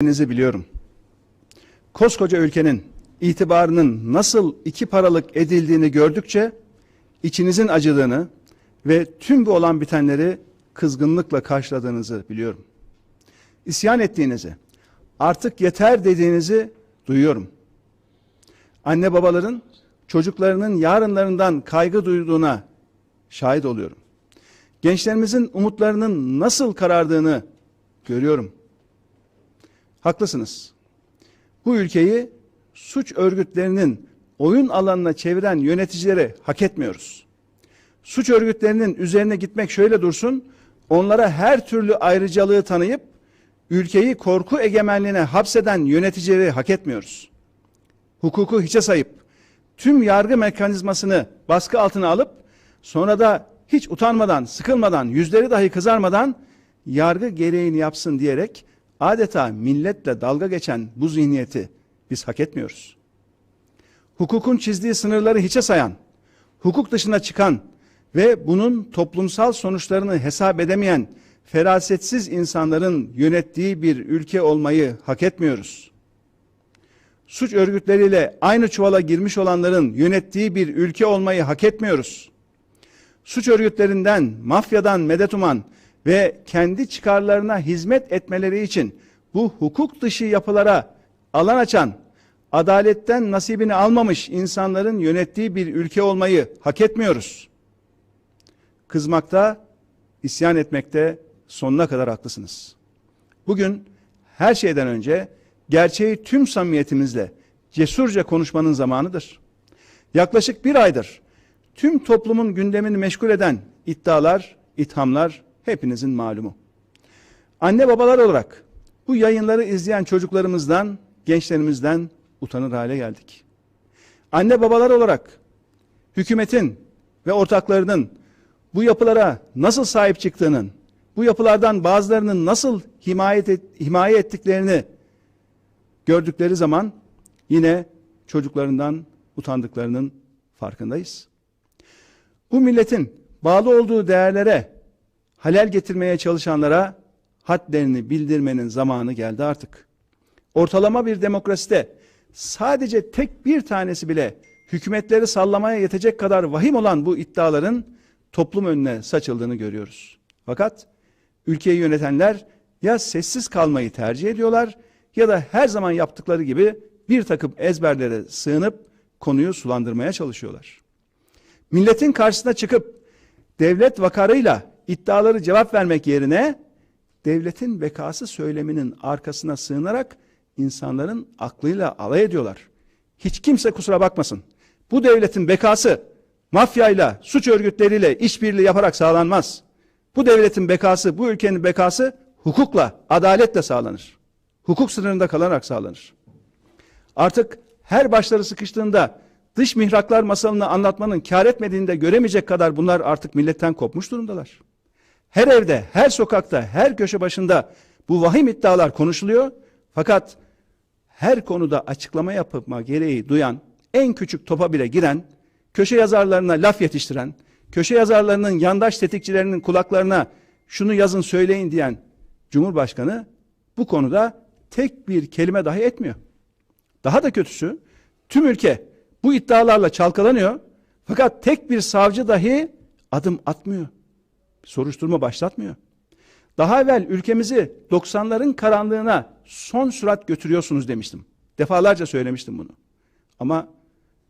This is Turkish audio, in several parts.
Kendinizi biliyorum. Koskoca ülkenin itibarının nasıl iki paralık edildiğini gördükçe içinizin acıdığını ve tüm bu olan bitenleri kızgınlıkla karşıladığınızı biliyorum. İsyan ettiğinizi, artık yeter dediğinizi duyuyorum. Anne babaların çocuklarının yarınlarından kaygı duyduğuna şahit oluyorum. Gençlerimizin umutlarının nasıl karardığını görüyorum. Haklısınız. Bu ülkeyi suç örgütlerinin oyun alanına çeviren yöneticileri hak etmiyoruz. Suç örgütlerinin üzerine gitmek şöyle dursun, onlara her türlü ayrıcalığı tanıyıp ülkeyi korku egemenliğine hapseden yöneticileri hak etmiyoruz. Hukuku hiçe sayıp tüm yargı mekanizmasını baskı altına alıp sonra da hiç utanmadan, sıkılmadan, yüzleri dahi kızarmadan yargı gereğini yapsın diyerek adeta milletle dalga geçen bu zihniyeti biz hak etmiyoruz. Hukukun çizdiği sınırları hiçe sayan, hukuk dışına çıkan ve bunun toplumsal sonuçlarını hesap edemeyen ferasetsiz insanların yönettiği bir ülke olmayı hak etmiyoruz. Suç örgütleriyle aynı çuvala girmiş olanların yönettiği bir ülke olmayı hak etmiyoruz. Suç örgütlerinden, mafyadan medet uman ve kendi çıkarlarına hizmet etmeleri için bu hukuk dışı yapılara alan açan, adaletten nasibini almamış insanların yönettiği bir ülke olmayı hak etmiyoruz. Kızmakta, isyan etmekte sonuna kadar haklısınız. Bugün her şeyden önce gerçeği tüm samimiyetimizle cesurca konuşmanın zamanıdır. Yaklaşık bir aydır tüm toplumun gündemini meşgul eden iddialar, ithamlar hepinizin malumu. Anne babalar olarak bu yayınları izleyen çocuklarımızdan, gençlerimizden utanır hale geldik. Anne babalar olarak hükümetin ve ortaklarının bu yapılara nasıl sahip çıktığının, bu yapılardan bazılarının nasıl himaye, et, himaye ettiklerini gördükleri zaman yine çocuklarından utandıklarının farkındayız. Bu milletin bağlı olduğu değerlere halel getirmeye çalışanlara hadlerini bildirmenin zamanı geldi artık. Ortalama bir demokraside sadece tek bir tanesi bile hükümetleri sallamaya yetecek kadar vahim olan bu iddiaların toplum önüne saçıldığını görüyoruz. Fakat ülkeyi yönetenler ya sessiz kalmayı tercih ediyorlar ya da her zaman yaptıkları gibi bir takım ezberlere sığınıp konuyu sulandırmaya çalışıyorlar. Milletin karşısına çıkıp devlet vakarıyla iddiaları cevap vermek yerine devletin bekası söyleminin arkasına sığınarak insanların aklıyla alay ediyorlar. Hiç kimse kusura bakmasın. Bu devletin bekası mafyayla, suç örgütleriyle işbirliği yaparak sağlanmaz. Bu devletin bekası, bu ülkenin bekası hukukla, adaletle sağlanır. Hukuk sınırında kalarak sağlanır. Artık her başları sıkıştığında dış mihraklar masalını anlatmanın kar etmediğini de göremeyecek kadar bunlar artık milletten kopmuş durumdalar. Her evde, her sokakta, her köşe başında bu vahim iddialar konuşuluyor. Fakat her konuda açıklama yapma gereği duyan, en küçük topa bile giren, köşe yazarlarına laf yetiştiren, köşe yazarlarının yandaş tetikçilerinin kulaklarına şunu yazın söyleyin diyen Cumhurbaşkanı bu konuda tek bir kelime dahi etmiyor. Daha da kötüsü tüm ülke bu iddialarla çalkalanıyor. Fakat tek bir savcı dahi adım atmıyor. Soruşturma başlatmıyor. Daha evvel ülkemizi 90'ların karanlığına son sürat götürüyorsunuz demiştim. Defalarca söylemiştim bunu. Ama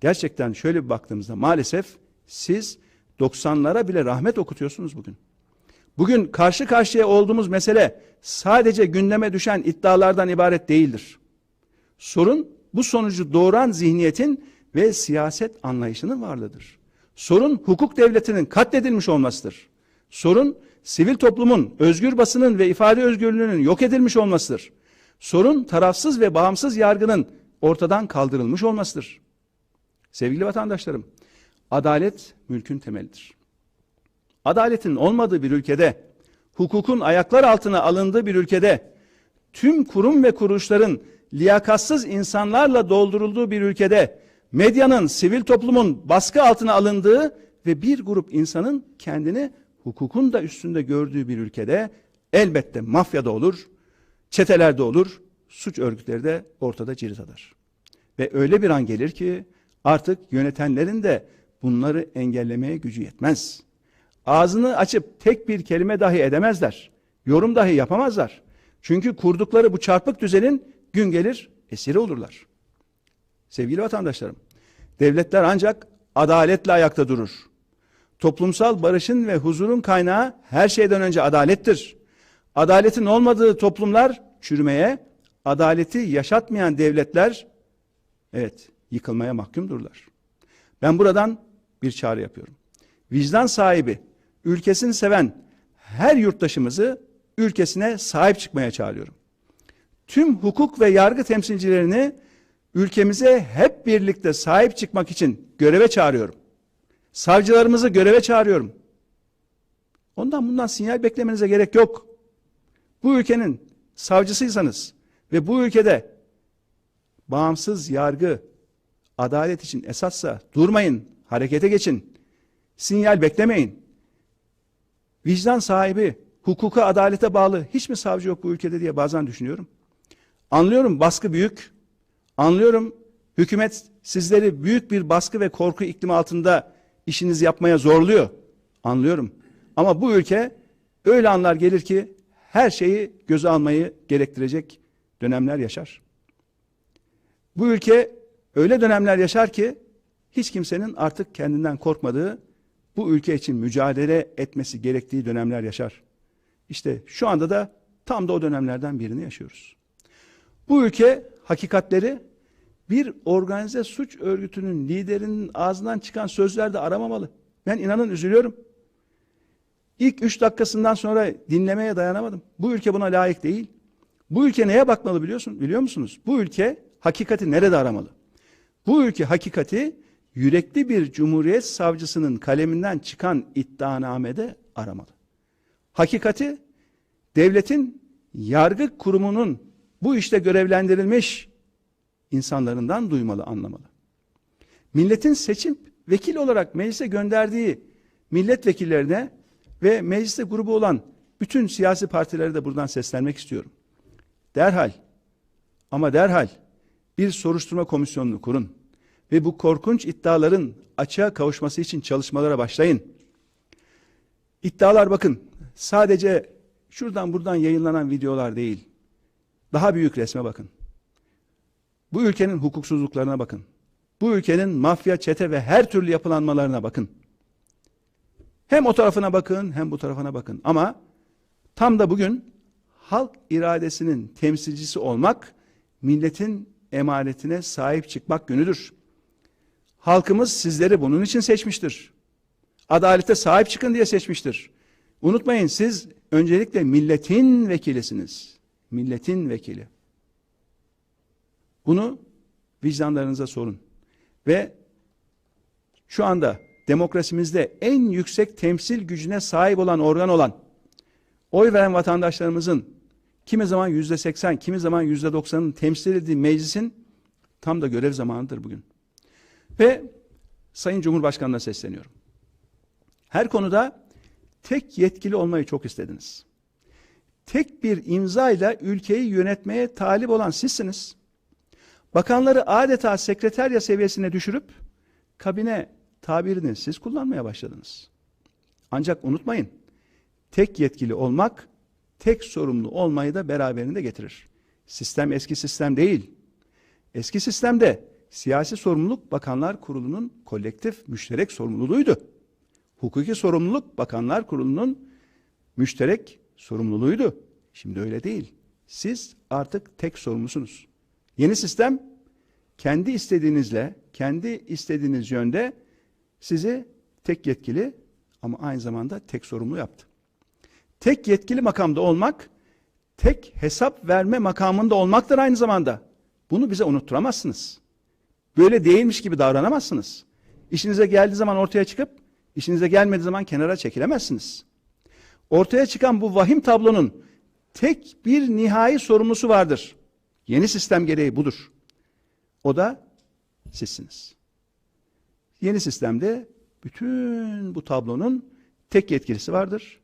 gerçekten şöyle bir baktığımızda maalesef siz 90'lara bile rahmet okutuyorsunuz bugün. Bugün karşı karşıya olduğumuz mesele sadece gündeme düşen iddialardan ibaret değildir. Sorun bu sonucu doğuran zihniyetin ve siyaset anlayışının varlığıdır. Sorun hukuk devletinin katledilmiş olmasıdır. Sorun sivil toplumun, özgür basının ve ifade özgürlüğünün yok edilmiş olmasıdır. Sorun tarafsız ve bağımsız yargının ortadan kaldırılmış olmasıdır. Sevgili vatandaşlarım, adalet mülkün temelidir. Adaletin olmadığı bir ülkede, hukukun ayaklar altına alındığı bir ülkede, tüm kurum ve kuruluşların liyakatsız insanlarla doldurulduğu bir ülkede, medyanın, sivil toplumun baskı altına alındığı ve bir grup insanın kendini hukukun da üstünde gördüğü bir ülkede elbette mafyada olur, çetelerde olur, suç örgütleri de ortada cirit atar. Ve öyle bir an gelir ki artık yönetenlerin de bunları engellemeye gücü yetmez. Ağzını açıp tek bir kelime dahi edemezler. Yorum dahi yapamazlar. Çünkü kurdukları bu çarpık düzenin gün gelir esiri olurlar. Sevgili vatandaşlarım, devletler ancak adaletle ayakta durur. Toplumsal barışın ve huzurun kaynağı her şeyden önce adalettir. Adaletin olmadığı toplumlar çürümeye, adaleti yaşatmayan devletler evet yıkılmaya mahkumdurlar. Ben buradan bir çağrı yapıyorum. Vicdan sahibi, ülkesini seven her yurttaşımızı ülkesine sahip çıkmaya çağırıyorum. Tüm hukuk ve yargı temsilcilerini ülkemize hep birlikte sahip çıkmak için göreve çağırıyorum. Savcılarımızı göreve çağırıyorum. Ondan bundan sinyal beklemenize gerek yok. Bu ülkenin savcısıysanız ve bu ülkede bağımsız yargı, adalet için esassa durmayın, harekete geçin. Sinyal beklemeyin. Vicdan sahibi, hukuka, adalete bağlı hiç mi savcı yok bu ülkede diye bazen düşünüyorum. Anlıyorum baskı büyük. Anlıyorum hükümet sizleri büyük bir baskı ve korku iklimi altında işinizi yapmaya zorluyor. Anlıyorum. Ama bu ülke öyle anlar gelir ki her şeyi göze almayı gerektirecek dönemler yaşar. Bu ülke öyle dönemler yaşar ki hiç kimsenin artık kendinden korkmadığı, bu ülke için mücadele etmesi gerektiği dönemler yaşar. İşte şu anda da tam da o dönemlerden birini yaşıyoruz. Bu ülke hakikatleri bir organize suç örgütünün liderinin ağzından çıkan sözlerde aramamalı. Ben inanın üzülüyorum. İlk üç dakikasından sonra dinlemeye dayanamadım. Bu ülke buna layık değil. Bu ülke neye bakmalı biliyorsun? Biliyor musunuz? Bu ülke hakikati nerede aramalı? Bu ülke hakikati yürekli bir cumhuriyet savcısının kaleminden çıkan iddianamede aramalı. Hakikati devletin yargı kurumunun bu işte görevlendirilmiş insanlarından duymalı, anlamalı. Milletin seçim vekil olarak meclise gönderdiği milletvekillerine ve mecliste grubu olan bütün siyasi partilere de buradan seslenmek istiyorum. Derhal ama derhal bir soruşturma komisyonunu kurun ve bu korkunç iddiaların açığa kavuşması için çalışmalara başlayın. İddialar bakın sadece şuradan buradan yayınlanan videolar değil. Daha büyük resme bakın. Bu ülkenin hukuksuzluklarına bakın. Bu ülkenin mafya, çete ve her türlü yapılanmalarına bakın. Hem o tarafına bakın hem bu tarafına bakın. Ama tam da bugün halk iradesinin temsilcisi olmak milletin emanetine sahip çıkmak günüdür. Halkımız sizleri bunun için seçmiştir. Adalete sahip çıkın diye seçmiştir. Unutmayın siz öncelikle milletin vekilisiniz. Milletin vekili. Bunu vicdanlarınıza sorun. Ve şu anda demokrasimizde en yüksek temsil gücüne sahip olan organ olan oy veren vatandaşlarımızın kimi zaman yüzde seksen, kimi zaman yüzde doksanın temsil edildiği meclisin tam da görev zamanıdır bugün. Ve Sayın Cumhurbaşkanı'na sesleniyorum. Her konuda tek yetkili olmayı çok istediniz. Tek bir imza ile ülkeyi yönetmeye talip olan sizsiniz. Bakanları adeta sekreterya seviyesine düşürüp kabine tabirini siz kullanmaya başladınız. Ancak unutmayın, tek yetkili olmak, tek sorumlu olmayı da beraberinde getirir. Sistem eski sistem değil. Eski sistemde siyasi sorumluluk Bakanlar Kurulu'nun kolektif müşterek sorumluluğuydu. Hukuki sorumluluk Bakanlar Kurulu'nun müşterek sorumluluğuydu. Şimdi öyle değil. Siz artık tek sorumlusunuz. Yeni sistem kendi istediğinizle, kendi istediğiniz yönde sizi tek yetkili ama aynı zamanda tek sorumlu yaptı. Tek yetkili makamda olmak, tek hesap verme makamında olmaktır aynı zamanda. Bunu bize unutturamazsınız. Böyle değilmiş gibi davranamazsınız. İşinize geldiği zaman ortaya çıkıp, işinize gelmediği zaman kenara çekilemezsiniz. Ortaya çıkan bu vahim tablonun tek bir nihai sorumlusu vardır. Yeni sistem gereği budur. O da sizsiniz. Yeni sistemde bütün bu tablonun tek yetkilisi vardır.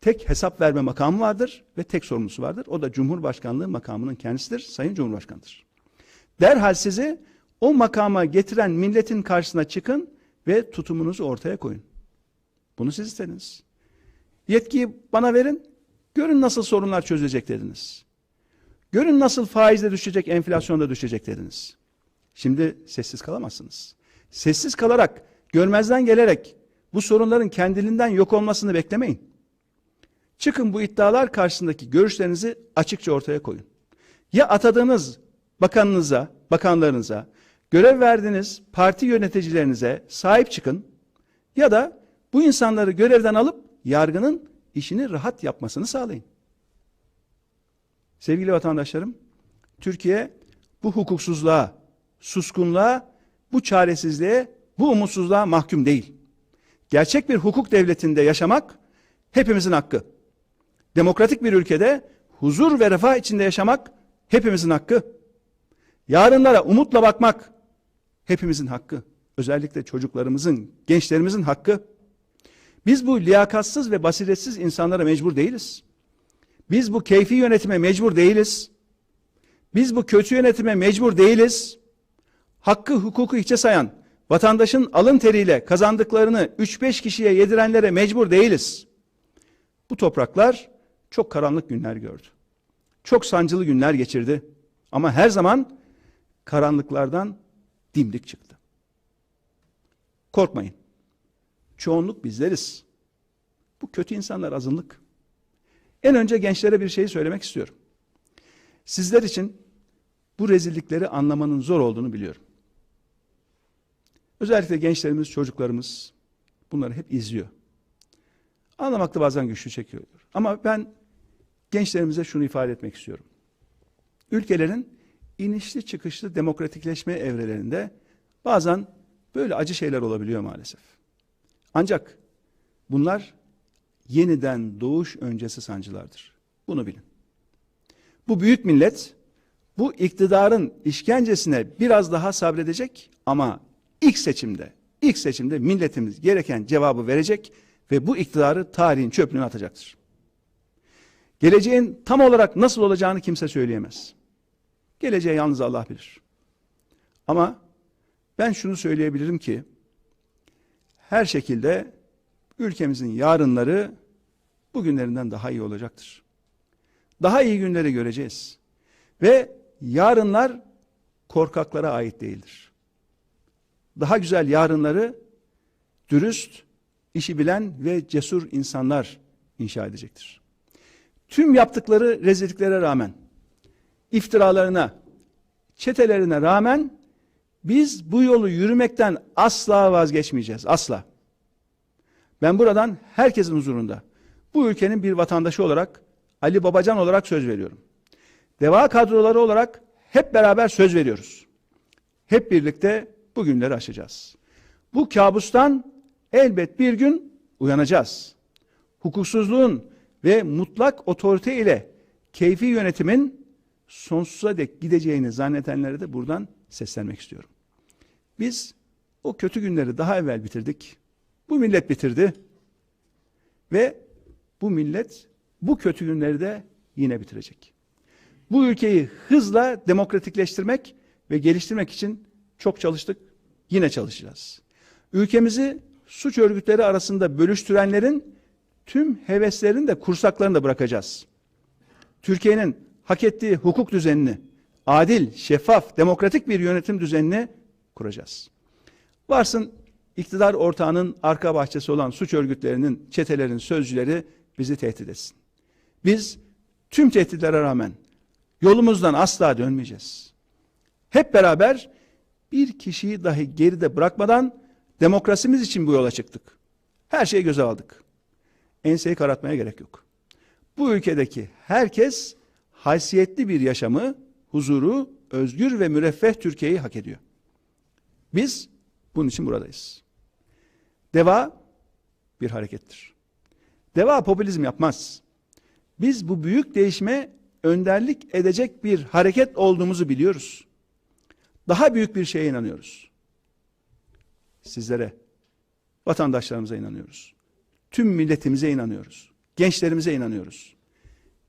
tek hesap verme makamı vardır ve tek sorumlusu vardır. O da Cumhurbaşkanlığı makamının kendisidir, Sayın Cumhurbaşkanıdır. Derhal sizi o makama getiren milletin karşısına çıkın ve tutumunuzu ortaya koyun. Bunu siz istediniz. Yetkiyi bana verin, görün nasıl sorunlar çözülecek dediniz. Görün nasıl faizle düşecek, enflasyonda düşecek dediniz. Şimdi sessiz kalamazsınız. Sessiz kalarak, görmezden gelerek bu sorunların kendiliğinden yok olmasını beklemeyin. Çıkın bu iddialar karşısındaki görüşlerinizi açıkça ortaya koyun. Ya atadığınız bakanınıza, bakanlarınıza, görev verdiğiniz parti yöneticilerinize sahip çıkın ya da bu insanları görevden alıp yargının işini rahat yapmasını sağlayın. Sevgili vatandaşlarım, Türkiye bu hukuksuzluğa, suskunluğa, bu çaresizliğe, bu umutsuzluğa mahkum değil. Gerçek bir hukuk devletinde yaşamak hepimizin hakkı. Demokratik bir ülkede huzur ve refah içinde yaşamak hepimizin hakkı. Yarınlara umutla bakmak hepimizin hakkı. Özellikle çocuklarımızın, gençlerimizin hakkı. Biz bu liyakatsız ve basiretsiz insanlara mecbur değiliz. Biz bu keyfi yönetime mecbur değiliz. Biz bu kötü yönetime mecbur değiliz. Hakkı hukuku hiçe sayan, vatandaşın alın teriyle kazandıklarını 3-5 kişiye yedirenlere mecbur değiliz. Bu topraklar çok karanlık günler gördü. Çok sancılı günler geçirdi. Ama her zaman karanlıklardan dimdik çıktı. Korkmayın. Çoğunluk bizleriz. Bu kötü insanlar azınlık. En önce gençlere bir şey söylemek istiyorum. Sizler için bu rezillikleri anlamanın zor olduğunu biliyorum. Özellikle gençlerimiz, çocuklarımız bunları hep izliyor. Anlamakta bazen güçlü çekiyor. Ama ben gençlerimize şunu ifade etmek istiyorum. Ülkelerin inişli çıkışlı demokratikleşme evrelerinde bazen böyle acı şeyler olabiliyor maalesef. Ancak bunlar yeniden doğuş öncesi sancılardır. Bunu bilin. Bu büyük millet bu iktidarın işkencesine biraz daha sabredecek ama ilk seçimde, ilk seçimde milletimiz gereken cevabı verecek ve bu iktidarı tarihin çöplüğüne atacaktır. Geleceğin tam olarak nasıl olacağını kimse söyleyemez. Geleceği yalnız Allah bilir. Ama ben şunu söyleyebilirim ki her şekilde ülkemizin yarınları bugünlerinden daha iyi olacaktır. Daha iyi günleri göreceğiz. Ve yarınlar korkaklara ait değildir. Daha güzel yarınları dürüst, işi bilen ve cesur insanlar inşa edecektir. Tüm yaptıkları rezilliklere rağmen, iftiralarına, çetelerine rağmen biz bu yolu yürümekten asla vazgeçmeyeceğiz. Asla. Ben buradan herkesin huzurunda bu ülkenin bir vatandaşı olarak Ali Babacan olarak söz veriyorum. Deva kadroları olarak hep beraber söz veriyoruz. Hep birlikte bu günleri aşacağız. Bu kabustan elbet bir gün uyanacağız. Hukuksuzluğun ve mutlak otorite ile keyfi yönetimin sonsuza dek gideceğini zannedenlere de buradan seslenmek istiyorum. Biz o kötü günleri daha evvel bitirdik. Bu millet bitirdi. Ve bu millet bu kötü günleri de yine bitirecek. Bu ülkeyi hızla demokratikleştirmek ve geliştirmek için çok çalıştık. Yine çalışacağız. Ülkemizi suç örgütleri arasında bölüştürenlerin tüm heveslerini de kursaklarını da bırakacağız. Türkiye'nin hak ettiği hukuk düzenini, adil, şeffaf, demokratik bir yönetim düzenini kuracağız. Varsın iktidar ortağının arka bahçesi olan suç örgütlerinin, çetelerin sözcüleri bizi tehdit etsin. Biz tüm tehditlere rağmen yolumuzdan asla dönmeyeceğiz. Hep beraber bir kişiyi dahi geride bırakmadan demokrasimiz için bu yola çıktık. Her şeyi göze aldık. Enseyi karartmaya gerek yok. Bu ülkedeki herkes haysiyetli bir yaşamı, huzuru, özgür ve müreffeh Türkiye'yi hak ediyor. Biz bunun için buradayız. Deva bir harekettir. Deva popülizm yapmaz. Biz bu büyük değişime önderlik edecek bir hareket olduğumuzu biliyoruz. Daha büyük bir şeye inanıyoruz. Sizlere, vatandaşlarımıza inanıyoruz. Tüm milletimize inanıyoruz. gençlerimize inanıyoruz.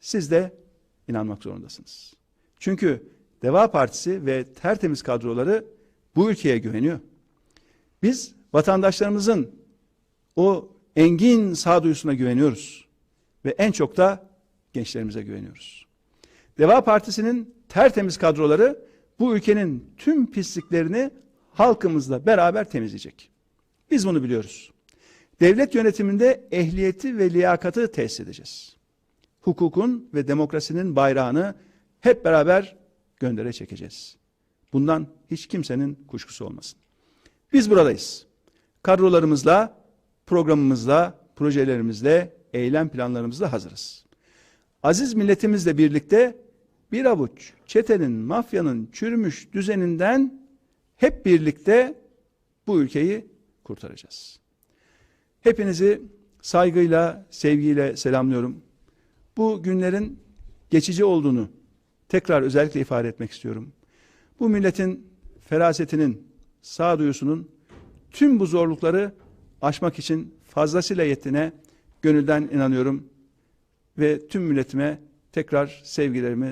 Siz de inanmak zorundasınız. Çünkü Deva Partisi ve tertemiz kadroları bu ülkeye güveniyor. Biz vatandaşlarımızın o engin sağduyusuna güveniyoruz. Ve en çok da gençlerimize güveniyoruz. Deva Partisi'nin tertemiz kadroları bu ülkenin tüm pisliklerini halkımızla beraber temizleyecek. Biz bunu biliyoruz. Devlet yönetiminde ehliyeti ve liyakatı tesis edeceğiz. Hukukun ve demokrasinin bayrağını hep beraber göndere çekeceğiz. Bundan hiç kimsenin kuşkusu olmasın. Biz buradayız. Kadrolarımızla, programımızla, projelerimizle, eylem planlarımızla hazırız. Aziz milletimizle birlikte bir avuç çetenin, mafyanın çürümüş düzeninden hep birlikte bu ülkeyi kurtaracağız. Hepinizi saygıyla, sevgiyle selamlıyorum. Bu günlerin geçici olduğunu tekrar özellikle ifade etmek istiyorum. Bu milletin ferasetinin, sağduyusunun tüm bu zorlukları aşmak için fazlasıyla yettiğine gönülden inanıyorum ve tüm milletime tekrar sevgilerimi,